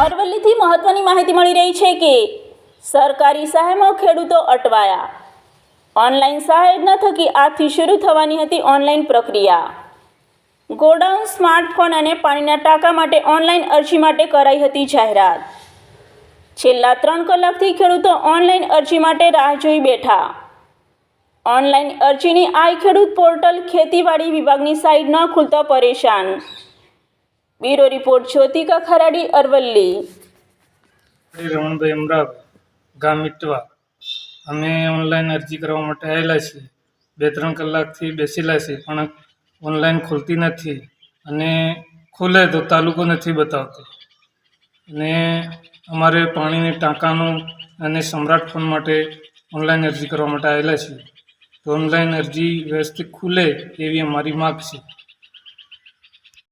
અરવલ્લીથી મહત્વની માહિતી મળી રહી છે કે સરકારી સહાયમાં ખેડૂતો અટવાયા. ઓનલાઈન સહાય ન થકી આજથી શરૂ થવાની હતી ઓનલાઈન પ્રક્રિયા. ગોડાઉન સ્માર્ટફોન અને પાણીના ટાંકા માટે ઓનલાઈન અરજી માટે કરાઈ હતી જાહેરાત. છેલ્લા ત્રણ કલાકથી ખેડૂતો ઓનલાઈન અરજી માટે રાહ જોઈ બેઠા. ઓનલાઈન અરજીની આઈ ખેડૂત પોર્ટલ ખેતીવાડી વિભાગની સાઇટ ન ખુલતા પરેશાન. Bureau report, Jyotika Kharadi, Aravalli. Ramanbhai અમરાવ, ગામ ઇટવા અમે ઓનલાઈન અરજી કરવા માટે આવેલા છીએ. બે ત્રણ કલાકથી બેસેલા છીએ, પણ ઓનલાઈન ખુલતી નથી અને ખુલે તો તાલુકો નથી બતાવતો. અને અમારે પાણીની ટાંકાનું અને સમ્રાટ ફોન માટે ઓનલાઈન અરજી કરવા માટે આવેલા છીએ. તો ઓનલાઈન અરજી વ્યવસ્થિત ખુલે એવી અમારી માગ છે.